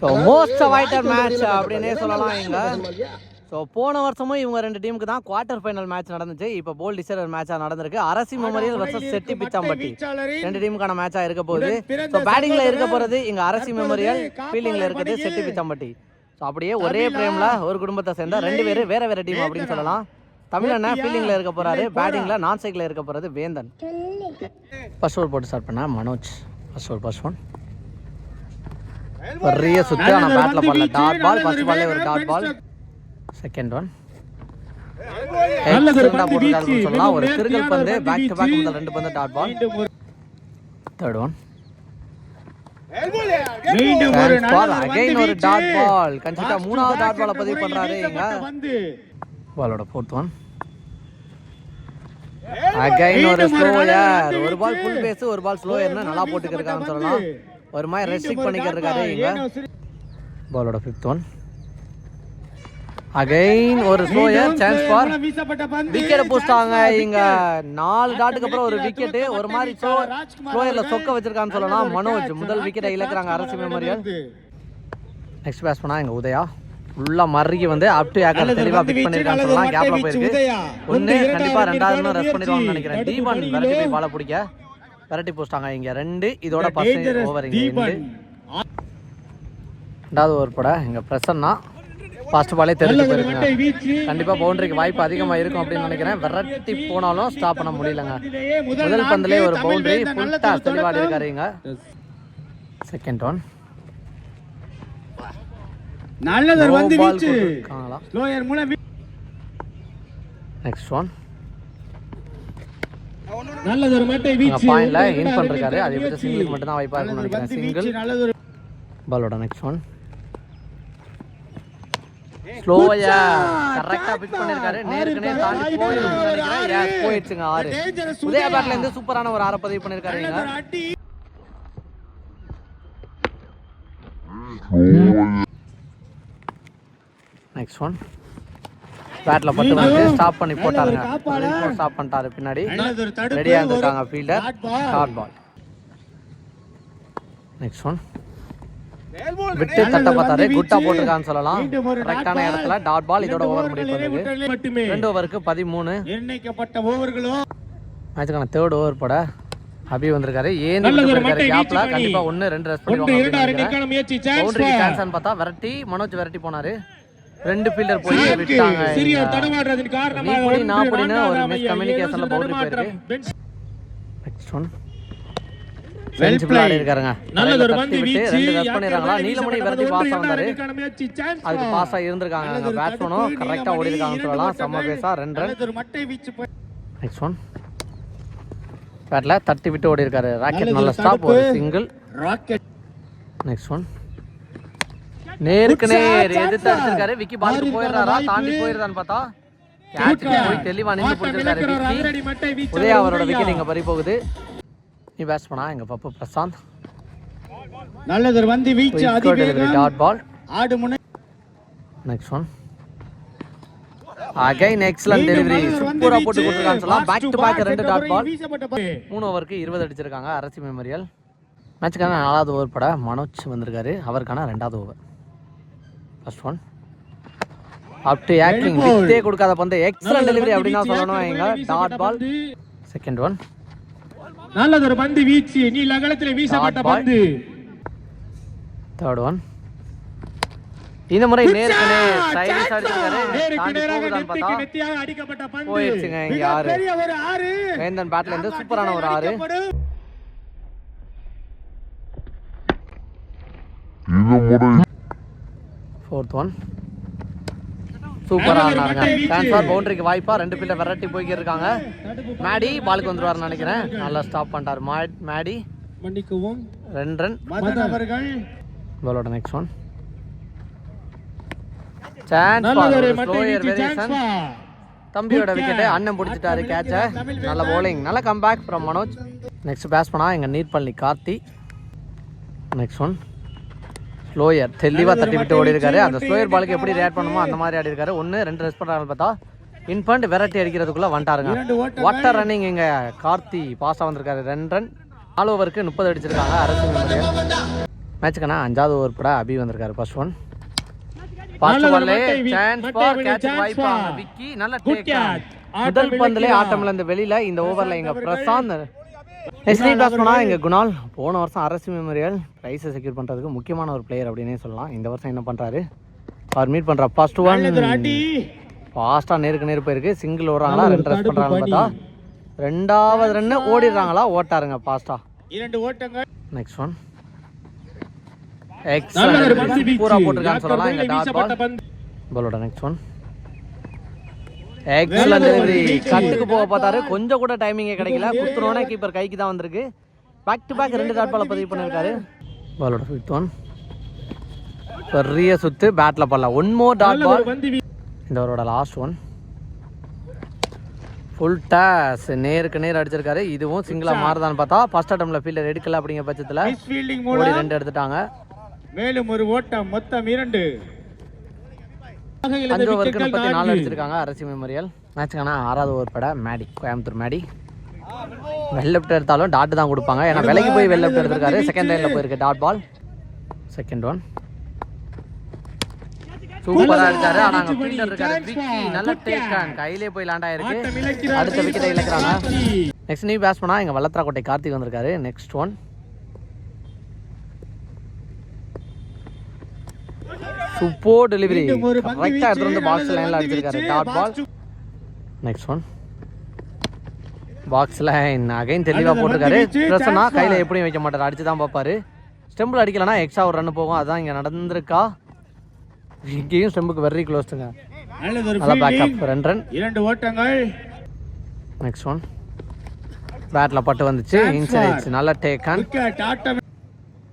So most avoided match அப்படின்னே சொல்லலாம் இங்க ஸோ போன வருஷமும் இவங்க ரெண்டு டீமுக்கு தான் குவார்டர் ஃபைனல் மேட்ச் நடந்துச்சு. இப்போ போல் டிசைடர் மேட்சாக நடந்திருக்கு. Arasi Memorial versus Chetti Pichampatti. ரெண்டு டீமுக்கான மேட்சாக இருக்க போகுது. ஸோ பேட்டிங்ல இருக்க போறது இங்க அரசி மெமோரியல் ஃபீல்டிங்ல இருக்குது செட்டி பிச்சாம்பட்டி. ஸோ அப்படியே ஒரே பிரேம்ல ஒரு குடும்பத்தை சேர்ந்தா ரெண்டு பேர் வேற வேற டீம் அப்படின்னு சொல்லலாம். தமிழண்ணா ஃபீல்டிங்ல இருக்க போறாரு. பேட்டிங்ல நான் சைக்கிள் இருக்க போறது வேந்தன். ஃபர்ஸ்ட் ஓவர் போட்டு ஸ்டார்ட் பண்ணா Manoj. First over first one பெரிய சுத்து ஆனா பேட்ல பால்ல டாட் பால் ஃபர்ஸ்ட் பால்லே ஒரு டாட் பால் செகண்ட் ஒன் சொல்லலாம். ஒரு திருகல் பந்து பேக் டு பேக் முதல் ரெண்டு பந்து டாட் பால் தேர்ட் ஒன் மீண்டும் ஒரு பால் அகைன் ஒரு டாட் பால் கன்சிட்டா மூணாவது டாட் பாலை பதிவு பண்றாரு. இங்க. பாலோட ஃபோர்த் ஒன் அகைன் ஒரு ஸ்லோயர் ஒரு பால் ஃபுல் பேஸ் ஒரு பால் ஸ்லோயர்னு நல்லா போட்டுக்கிருக்காங்கன்னு சொல்லலாம். ஒரு மாதிரி ரெஸ்ட்ரிக்ட் பண்ணிக்கிட்டு இருக்காரு இங்க பாலோட ஃபிஃப்த் ஒன் அகைன் ஒரு ஸ்லோயர் சான்ஸ் ஃபார் விக்கெட் போஸ்டாங்க இங்க நாலு டாட்டுக்கு அப்புறம் ஒரு விக்கெட் ஒரு மாதிரி ஸ்லோயர்ல சொக்க வச்சிருக்கான்னு சொல்லலாம். மனோஜ் முதல் விக்கெட்டை இழக்கிறாங்க அரசு மெமோரியல். நெக்ஸ்ட் பேட்ஸ் பண்ணா எங்க உதயா? ஃபுல்லா மறுகி வந்து அப் டு ஏக்கர் தெளிவா பிக் பண்ணிருக்கான்னு சொல்லலாம். கேப்ல போயிருக்கு ஒண்ணு கண்டிப்பா ரெண்டாவது ரெஸ்ட் பண்ணிடுவாங்கன்னு நினைக்கிறேன். தீபன் விரட்டி போய் பால பிடிக்க. விரட்டி போஸ்டாங்க இங்க ரெண்டு இதோட பர்சன்ட் ஓவர் இங்க ரெண்டு. ரெண்டாவது ஓவர் போட இங்க பிரசன்னா. ஃபர்ஸ்ட் பாலே தெரிஞ்சு போயிருக்குங்க வீச்சு கண்டிப்பா பவுண்டரிக்கு வாய்ப்பு அதிகமா இருக்கும் அப்படின்னு நினைக்கிறேன். விரட்டி போனாலும் ஸ்டாப் பண்ண முடியலங்க. முதல் பந்திலே ஒரு பவுண்டரி ஃபுல் டாஸ் தெளிவாடி இருக்காரு இங்க. செகண்ட் ஒன் நல்லதொரு வந்து வீச்சு ஸ்லோயர் மூலம் நெக்ஸ்ட் ஒன் நல்லதொரு மட்டை அங்க வீச்சு. பாயிண்ட்ல இன் பண்ணிருக்காரு அதே பத்தி சிங்கிளுக்கு மட்டும் தான் வாய்ப்பா இருக்கும்னு நினைக்கிறேன். சிங்கிள் பாலோட நெக்ஸ்ட் ஒன் ஸ்லோயா கரெக்டா பிக் பண்ணிருக்காரு. நேருக்கு நேர் தாண்டி போயிடும் நினைக்கிறேன். போயிடுச்சுங்க ஆறு. டேஞ்சரஸ் உதய பேட்ல இருந்து சூப்பரான ஒரு ஆற பதிவு பண்ணிருக்காரு நெக்ஸ்ட் ஒன் பேட்ல பட்டு வந்து ஸ்டாப் பண்ணி போட்டாருங்க ஸ்டாப் பண்ணிட்டாரு பின்னாடி. ரெடியா இருந்திருக்காங்க fielder. Short ball next one விட்டு தட்ட பார்த்தாரு. குட்டா போட்டிருக்கான்னு சொல்லலாம். கரெக்டான இடத்துல டாட் பால் இதோட ஓவர் முடிவு ரெண்டு ஓவருக்கு பதிமூணு. மேட்சுக்கான தேர்ட் ஓவர் போட அபி வந்திருக்காரு. ஏன் கேப்ல கண்டிப்பா ஒன்னு ரெண்டு ரெஸ்ட் பவுண்டரிக்கு சான்ஸ் பார்த்தா விரட்டி மனோஜ் விரட்டி போனாரு. ரெண்டு ஃபீல்டர் போய் விட்டாங்க. சிறிய. தடுமாற்றத்தின் காரணமாக ஒரு நான்காவது miscommunication ல ஏழு boundary தடுமாற்றம். போயிருக்கு. நெக்ஸ்ட் ஒன் இருக்காருங்க நல்லதொரு தட்டி பந்து வீச்சு. ரெண்டு வரை நீலமணி பந்து பாஸ் வந்தாரு. அதுக்கு பாஸா இருந்திருக்காங்க. நல்லதொரு பேட்ஸ்மேனும் தடுப்பு, கரெக்டா நீலமணி ஓடி இருக்காங்கன்னு இரண்டு சொல்லலாம். செம்ம பேஸா ரெண்டு. ரன் நல்லதொரு மட்டை வீச்சு போய் நெக்ஸ்ட் ஒன் பேட்ல தட்டி விட்டு ஓடி இருக்காரு ராக்கெட் நல்ல ஸ்டாப். ஒரு சிங்கிள் ராக்கெட் நெக்ஸ்ட் ஒன் நேருக்கு நேர் எதிர்த்து அடிச்சிருக்காரு. விக்கி பாலுக்கு போயிடுறாரா. தாண்டி போயிருதான்னு பார்த்தா? கேட்சுக்கு போய் தெளிவா நின்று பிடிச்சிருக்காரு விக்கி. உதயா அவரோட. விக்கெட் இங்க பறி போகுது நீ பேட்ஸ் பண்ணா எங்க பப்பு பிரசாந்த். நல்லதொரு வந்து வீச்சு அதிவேகம். டாட் பால் ஆடு முனை next one again excellent delivery சூப்பரா போட்டு வீச்சு. கொடுத்துருக்கான்னு சொல்லலாம். பேக் டு பேக் ரெண்டு டாட் பால். மூணு ஓவருக்கு இருபது அடிச்சிருக்காங்க. அரசி மெமோரியல் மேட்சுக்கான நாலாவது ஓவர் பட மனோஜ் வந்திருக்காரு. அவருக்கான ரெண்டாவது over first one up to acting. வித்தே கொடுக்காத பந்து. எக்ஸலன்ட் டெலிவரி அப்படின்னு தான் சொல்லணும். எங்க டாட் பால். செகண்ட் ஒன் நல்லதொரு பந்து வீச்சு. நீல அகலத்திலே வீசப்பட்ட. பந்து. தேர்ட் ஒன் இந்த முறை நேருக்கு நேர். அடிச்சிருக்காரு. நேருக்கு நேராக நெத்திக்கு நெத்தியாக அடிக்கப்பட்ட பந்து. போயிடுச்சுங்க இங்க ஆறு. மிகப்பெரிய ஒரு ஆறு. வேந்தன் பேட்ல இருந்து சூப்பரான ஒரு ஆறு. அடிக்கப்படும். ஃபோர்த் ஒன் சூப்பரா ஆடினாருங்க ட்ரான்ஸ்ஃபார் பவுண்டரிக்கு வாய்ப்பா. ரெண்டு ஃபீல்டர் விரட்டி போய்க்கிட்டு இருக்காங்க மேடி பாலுக்கு வந்துருவாருன்னு நினைக்கிறேன். நல்லா ஸ்டாப் பண்ணிட்டாரு. மா- மேடி. மன்னிக்கவும். ரெண்டு ரன் பாலோட நெக்ஸ்ட் ஒன். தம்பியோட விக்கெட் அண்ணன் பிடிச்சிட்டாரு. கேட்ச நல்ல bowling. நல்ல comeback from Manoj. Next bats பண்ணா எங்க நீட் பள்ளி கார்த்தி. Next one slower. தெளிவா தட்டி விட்டு ஓடி இருக்காரு அந்த ஸ்லோயர் பாலுக்கு எப்படி ரியாக்ட் பண்ணுமோ அந்த மாதிரி ஆடி இருக்காரு ஒன்னு ரெண்டு ரெஸ்ட் பண்றாங்க பார்த்தா இன் பாயிண்ட் விரட்டி அடிக்கிறதுக்குள்ள வந்துட்டாருங்க. வாட்டர் ரன்னிங் இங்க கார்த்தி பாஸா வந்திருக்காரு. ரெண்டு ரன் நாலு ஓவருக்கு முப்பது அடிச்சிருக்காங்க அரசு மேட்சுக்கான அஞ்சாவது ஓவர் பட அபி வந்திருக்காரு. ஃபர்ஸ்ட் ஒன் பாஸ்ட் பால்லே சான்ஸ் ஃபார் கேட்ச் வாய்ப்பா. விக்கி. நல்ல டேக். முதல் பந்திலே. ஆட்டம்ல இருந்து வெளியில இந்த ஓவர்ல இங்க பிரசாந்த் நெக்ஸ்ட் டாஸ் பண்ணா இங்க குணால். போன வருஷம் அரசு மெமோரியல் பிரைஸை செக்யூர் பண்றதுக்கு முக்கியமான ஒரு பிளேயர் அப்படின்னே சொல்லலாம். இந்த வருஷம் என்ன பண்றாரு? அவர் மீட் பண்ற ஃபர்ஸ்ட் ஒன் நல்லது ஒரு அடி ஃபாஸ்டா நேருக்கு நேர் போயிருக்கு சிங்கிள் ஓடுறாங்களா? ரெண்டு ரன் தடுப்பு பண்றாங்கன்னு பணி. பார்த்தா? ரெண்டாவது ரன்னு ஓடிடுறாங்களா? ஓட்டாருங்க ஃபாஸ்டா இரண்டு ஓட்டங்கள். நெக்ஸ்ட் ஒன் நல்ல ஒரு பந்து எக்ஸலன்ட் பூரா போட்டிருக்கான்னு சொல்லலாம். இங்க டாட் பால் பந்து? பாலோட நெக்ஸ்ட் ஒன் எக்ஸலன்ட் டெலிவரி கட்டுக்கு போக பார்த்தாரு. கொஞ்சம் கூட டைமிங்கே கிடைக்கல. குத்துனோனே கீப்பர் கைக்கு தான் வந்திருக்கு. பேக் டு பேக் ரெண்டு டாட் பால பதிவு பண்ணிருக்காரு. பாலோட ஃபிஃப்த் ஒன் பெரிய சுத்து. பேட்ல பண்ணலாம். ஒன் மோர் டாட் பால் இந்த ஓவரோட லாஸ்ட் ஒன் ஃபுல் டாஸ் நேருக்கு நேர் அடிச்சிருக்காரு. இதுவும் சிங்கிளா மாறுதான்னு பார்த்தா ஃபர்ஸ்ட் அட்டம்ல ஃபீல்டர் எடுக்கல அப்படிங்கிற பட்சத்துல ரெண்டு எடுத்துட்டாங்க. மேலும் ஒரு ஓட்டம். மொத்தம் இரண்டு. அஞ்சு ஓவருக்கு முப்பத்தி நாலு அடிச்சிருக்காங்க. அரசி மெமோரியல். மேட்சுக்கான ஆறாவது ஓவர் பட மேடி கோயம்புத்தூர் மேடி. வெல் லெஃப்ட் எடுத்தாலும் டாட் தான் கொடுப்பாங்க. ஏன்னா விலைக்கு போய் வெல் லெஃப்ட் எடுத்திருக்காரு. செகண்ட் லைன்ல போயிருக்கு டாட் பால் செகண்ட் ஒன் சூப்பரா அடிச்சாரு. ஆனா அங்க ஃபீல்டர் இருக்காரு. விக்கி நல்ல டேக் கையிலே போய் லேண்ட் ஆயிருக்கு. அடுத்த விக்கெட்டை இழக்கிறாங்க. நெக்ஸ்ட் நியூ பேட்ஸ் பண்ணா இங்க வல்லத்ராக்கோட்டை கார்த்திக் வந்திருக்காரு. நெக்ஸ்ட் ஒன் சூப்பர் டெலிவரி மீண்டும் ஒரு பந்து கரெக்டா எடுத்து வந்து பாக்ஸ் லைன்ல அடிச்சிருக்காரு. Dot ball next one box line again தெளிவா அடுத்த போட்டிருக்காரு. chance கையில. எப்படியும் வைக்க மாட்டாரு. அடிச்சு தான் பார்ப்பாரு. ஸ்டெம்பிள் அடிக்கலனா எக்ஸ்ட்ரா ஒரு ரன் போகும். அதான் இங்க நடந்திருக்கா? இங்கேயும் ஸ்டெம்புக்கு வெரி க்ளோஸ்டுங்க நல்லா. பேக்கப் ரெண்டு ரன் இரண்டு ஓட்டங்கள். நெக்ஸ்ட் ஒன் பேட்ல பட்டு வந்துச்சு. இன்சைட். நல்ல டேக் ஆன்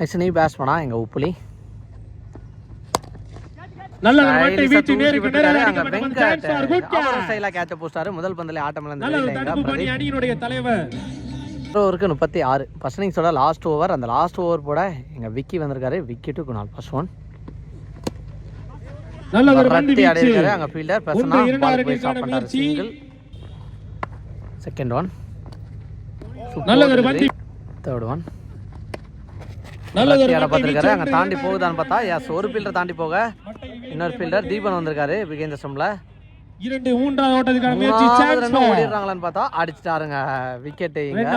நெக்ஸ்ட் நீ பேட்ஸ் பண்ணா எங்க உப்புலி? நல்ல ஒரு மட்டை வீச்சு நேருக்கு அடிக்கப்பட்ட கேட்ச போஸ்டாரு முதல் பந்திலே ஆட்டம் நல்ல இழந்து ஒரு தடுப்பு பணி பிரதீப் அணியினுடைய தலைவர். ஓவருக்கு முப்பத்தி ஆறு. ஃபர்ஸ்ட் இன்னிங்ஸோட லாஸ்ட் ஓவர் அந்த லாஸ்ட் ஓவர் போட எங்க விக்கி வந்திருக்காரு. Vicky to Kunal. First one நல்ல ஒரு வீச்சு. அடையிருக்காரு அங்க ஃபீல்டர் பிரசன்னா பால் போய் ஸ்டாப். சிங்கிள் செகண்ட் ஒன் நல்ல ஒரு பந்து தேர்ட் ஒன் நல்ல ஒரு பார்த்திருக்காரு. அங்க தாண்டி போகுதான்னு பார்த்தா எஸ் ஒரு ஃபீல்டர் தாண்டி போக. இன்னொரு ஃபீல்டர் தீபன் வந்திருக்காரு விகேந்திர ஸ்டம்ல இரண்டு மூன்றாவது ஓட்டத்துக்கான முயற்சி சான்ஸ் ஓடிடுறாங்களான்னு பார்த்தா அடிச்சிட்டாருங்க. விக்கெட் இங்க.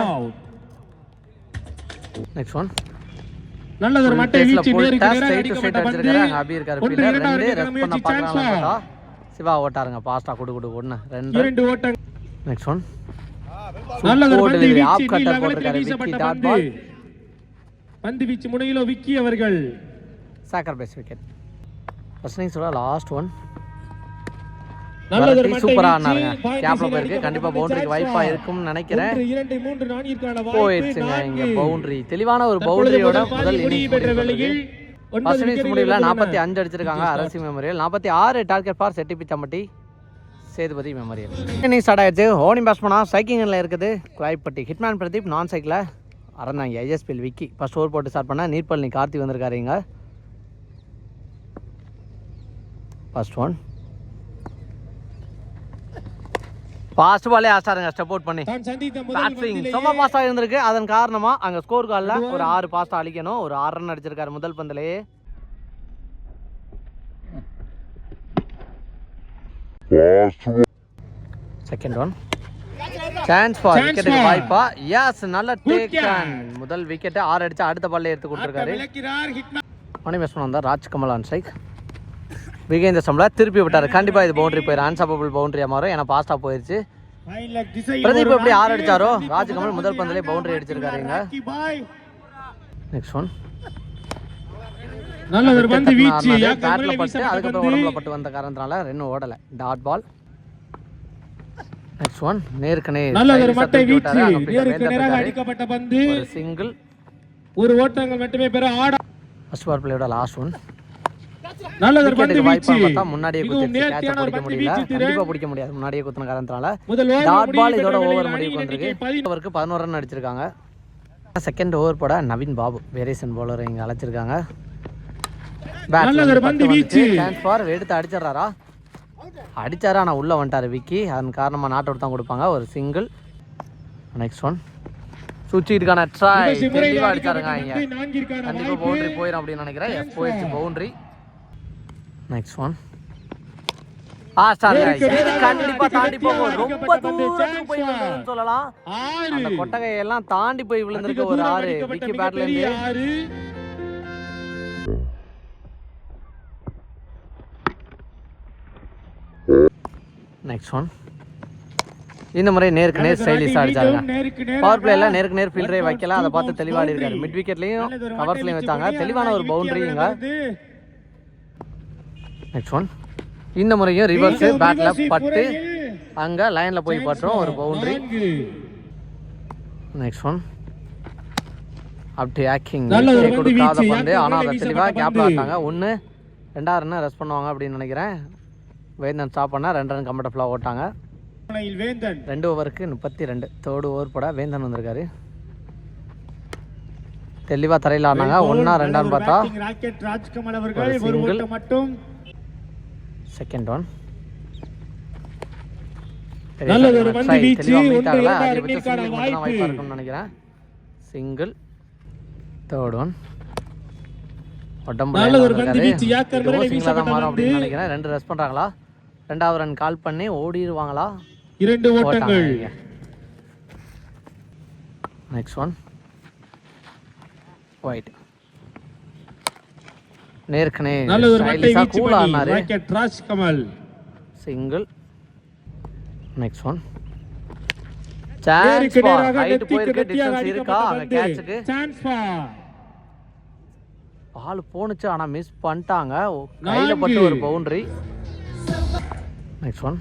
நெக்ஸ்ட் ஒன் நல்ல ஒரு மட்டை வீச்சு நேருக்கு டு அடிக்கப்பட்ட பந்து. அபி இருக்காரு. ஃபீல்டர் ரெண்டு ரெஸ்ட் பண்ண பார்த்தா. சிவா ஓட்டாருங்க. பாஸ்டா குடு குடு ஒன்னு ரெண்டு. இரண்டு ஓட்டங்கள். நெக்ஸ்ட் ஒன் நல்ல ஒரு பந்து. வீச்சு நீல போட்டிருக்காரு. விக்கி பந்து. ball. பந்து வீச்சு முனையிலோ விக்கி அவர்கள். சாக்கர் பேஸ் விக்கெட் ஃபர்ஸ்ட் லாஸ்ட் ஒன் சூப்பரா ஆனாருங்க கேப்ல போயிருக்கு. கண்டிப்பா பவுண்டரிக்கு வாய்ப்பா. இருக்கும்னு நினைக்கிறேன். போயிடுச்சுங்க இங்க. பவுண்டரி தெளிவான ஒரு பவுண்டரியோட முதல் ஃபர்ஸ்ட் இன்னிங்ஸ் முடிவில். நாற்பத்தி அஞ்சு அடிச்சிருக்காங்க அரசி மெமோரியல். நாற்பத்தி ஆறு target for Chetti Pichampatti Sethupathi memorial. Inning start ஆயிடுச்சு. ஓனிங் பேட்ஸ்மனா ஸ்ட்ரைக்கிங்கில் இருக்குது. குவாய்ப்பட்டி ஹிட்மேன் பிரதீப் நான் சைக்கிளில் Aranthangi ISPL Vicky. First over போட்டு ஸ்டார்ட் பண்ண நீர்பழனி கார்த்தி வந்திருக்காரு இங்க ஃபர்ஸ்ட் ஒன் ஃபாஸ்ட் பாலே ஆஸ்டாருங்க ஸ்டெப் அவுட் பண்ணி. பந்திலேயே செம்ம பாஸ்டா இருந்திருக்கு. அதன் காரணமா அங்க ஸ்கோர் கால்ல ஒரு ஆறு பாஸ்டா அழிக்கணும். ஒரு ஆறு ரன் அடிச்சிருக்காரு முதல் பந்திலேயே. செகண்ட் ஒன் சான்ஸ் ஃபார் விக்கெட்டுக்கு. வாய்ப்பா. எஸ் நல்ல டேக். முதல் விக்கெட் ஆறு அடிச்சு அடுத்த பால்ல எடுத்து கொடுத்துருக்காரு. மணி பேட்ஸ்மேன் வந்தார் ராஜ்கமல் ஆன் ஸ்ட்ரைக் விகேந்திர சம்பள திருப்பி விட்டாரு. கண்டிப்பா இது பவுண்டரி போயிரு அன்சாப்பபிள் பவுண்டரியா மாறும். ஏன்னா பாஸ்டா போயிருச்சு. ஃபைன் லெக் திசை பிரதீப் எப்படி ஆறு. அடிச்சாரோ? ராஜ்கமல் முதல் பந்திலே பவுண்டரி அடிச்சிருக்காரு இங்க. ராக்கி பாய் நெக்ஸ்ட் ஒன் நல்ல ஒரு பந்து வீச்சு. பேட்ல பட்டு அதுக்கப்புறம். உடம்புல பட்டு வந்த காரணத்தினால ரெண்டும் ஓடல. டாட் பால் நெக்ஸ்ட் ஒன் நேருக்கு நேர். நல்ல ஒரு மட்டை வீச்சு. நேருக்கு நேராக. அடிக்கப்பட்ட பந்து. ஒரு சிங்கிள் ஒரு ஓட்டங்கள் மட்டுமே பெற ஆட ஃபர்ஸ்ட் பால் பிளேயோட லாஸ்ட் ஒன் நல்ல ஒரு பந்து வீச்சு. முன்னாடியே குத்திருச்சு. கேட்ச பிடிக்க முடியல. கண்டிப்பா பிடிக்க முடியாது. முன்னாடியே குத்தின over டாட் பால் இதோட ஓவர் முடிவுக்கு வந்திருக்கு. ஓவருக்கு பதினோரு ரன் அடிச்சிருக்காங்க. செகண்ட் ஓவர் போட நவீன் பாபு வேரியேஷன் பவுலர் இங்க அழைச்சிருக்காங்க. எடுத்து அடிச்சிடுறாரா? அடிச்சாரு? ஆனா உள்ள வந்துட்டாரு விக்கி. அதன் காரணமா நாட் அவுட் தான் கொடுப்பாங்க. ஒரு சிங்கிள் நெக்ஸ்ட் ஒன் சுச்சிட்டுக்கான ட்ரை தெளிவாக அடிச்சாருங்க இங்க. கண்டிப்பாக. பவுண்டரி போயிடும் அப்படின்னு நினைக்கிறேன். போயிடுச்சு பவுண்டரி நெக்ஸ்ட் ஒன் நேராக கண்டிப்பா தாண்டி அடிக்கப்பட்ட போகும் ரொம்ப பந்து தூரத்துக்கு போய் சொல்லலாம். தாண்டி விழுந்திருக்க ஒரு ஆறு. விக்கி பேட்ல இருந்து நெக்ஸ்ட் ஒன் இந்த முறை நேருக்கு நேர் ஸ்டைலிஷ் அடிச்சாருங்க நேருக்கு நேர் பவர் பிளேல நேருக்கு நேர் ஃபீல்டரே வைக்கல. அதை பார்த்து தெளிவாடி இருக்காரு. மிட் விக்கெட்லயும் கவர்ஸ்லயும் வச்சாங்க. வீச்சு தெளிவான ஒரு பவுண்டரிங்க. நெக்ஸ்ட் ஒன் இந்த முறையும் ரிவர்ஸ் reverse பட்டு அங்க லைன்ல போய் பட்டுரும் ஒரு பவுண்டரி. நெக்ஸ்ட் ஒன் அப்படி ஆக்கிங் கொடுக்காத. பந்து. யாருக்கு ஆனா அதை மேலே தெளிவா வீசப்பட்ட கேப்ல பந்து. ஆட்டாங்க ஒன்னு ரெண்டாவது ரன் ரெஸ்ட் பண்ணுவாங்க அப்படின்னு நினைக்கிறேன். வேந்தன் ஸ்டாப் பண்ணா ரெண்டு ரன் கம்ஃபர்டபுளா ஓட்டாங்க. ரெண்டு ஓவருக்கு முப்பத்தி ரெண்டு தேர்டு ஓவர் போட வேந்தன் வந்திருக்காரு. தெளிவா தரையில் ஆடினாங்க ஒன்னா ரெண்டான்னு பார்த்தா. batting ராக்கெட் ராஜ்கமல் அவர்கள் ஒரு ஒரு single. ஓட்டம் மட்டும் செகண்ட் ஒன் நல்லது ஒரு பந்து வீச்சு. ஒன்று இரண்டு அதிகபட்ச ரன்களுக்கான சிங்கிள் மட்டும் வாய்ப்பு. நினைக்கிறேன். சிங்கிள் தேர்ட் ஒன் உடம்பு நல்லது ஒரு பந்து வீச்சு. யாக்கர் முறையில் வீசப்பட்ட பந்து. நினைக்கிறேன். ரெண்டு ரெஸ்ட் பண்றாங்களா? ரெண்டாவது ரன் கால் பண்ணி ஓடிடுவாங்களா? இரண்டு ஓட்டாங்க ஓட்டங்கள். நெக்ஸ்ட் ஒன் ஒயிட் நேருக்கு நேர் நல்ல ஒரு வீச்சு பண்ணி. ஆடினாரு rocket Rajkamal single next one chance நேராக ஹைட் போயிருக்கு டிஸ்டன்ஸ் இருக்கா? அந்த. கேட்சுக்கு. பால் போணுச்சு ஆனா மிஸ் பண்ணிட்டாங்க. கையில பட்டு ஒரு பவுண்டரி நெக்ஸ்ட் ஒன்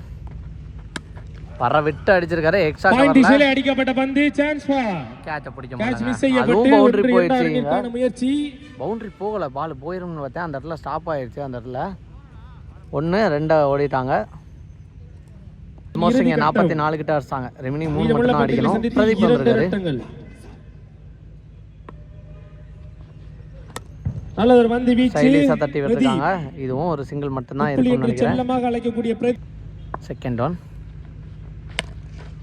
பற விட்டு அடிச்சிருக்காரு எக்ஸ்ட்ரா கவர்ல திசையிலே அடிக்கப்பட்ட பந்து சான்ஸ் கேட்ச பிடிக்க மிஸ் மாட்டாங்க. செய்யப்பட்டு அதுவும் பவுண்டரி போயிடுச்சு முயற்சி. பவுண்டரி போகல பால் போயிரும்னு பார்த்தேன். அந்த இடத்துல ஸ்டாப் ஆயிடுச்சு அந்த இடத்துல. ஒன்று ரெண்டை ஓடிட்டாங்க. இங்கே இறுதி நாற்பத்தி நாலு கிட்ட அடிச்சாங்க. ரெமினிங் மூணு மட்டும் தான் அடிக்கணும். பிரதீப் வந்திருக்காரு. நல்ல ஒரு பந்து வீச்சு. சைலீஸாக தட்டி. விட்டுருக்காங்க. இதுவும் ஒரு சிங்கிள் மட்டும்தான் புள்ளி இருக்கும்னு நினைக்கிறேன். செகண்ட் ஒன் ஃபுல் நல்ல ஒரு மட்டை வீச்சு டேஸ் பண்ணி ஏறிட்டாருங்க நடைபெற்ற இங்க இந்த போட்டியிலே ஸோ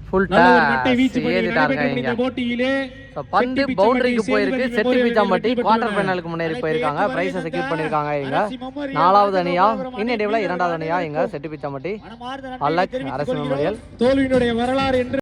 பந்து பவுண்டரிக்கு போயிருக்கு. செட்டி பிச்சாம்பட்டி குவார்டர். ஃபைனலுக்கு முன்னேறி போயிருக்காங்க. பிரைஸை செக்யூர் பண்ணியிருக்காங்க இங்க. நாலாவது அணியா? மாநில இரண்டாவது அணியா? இங்க செட்டி பிச்சாம்பட்டி அரசு. மெமோரியல். தோல்வியினுடைய வரலாறு என்று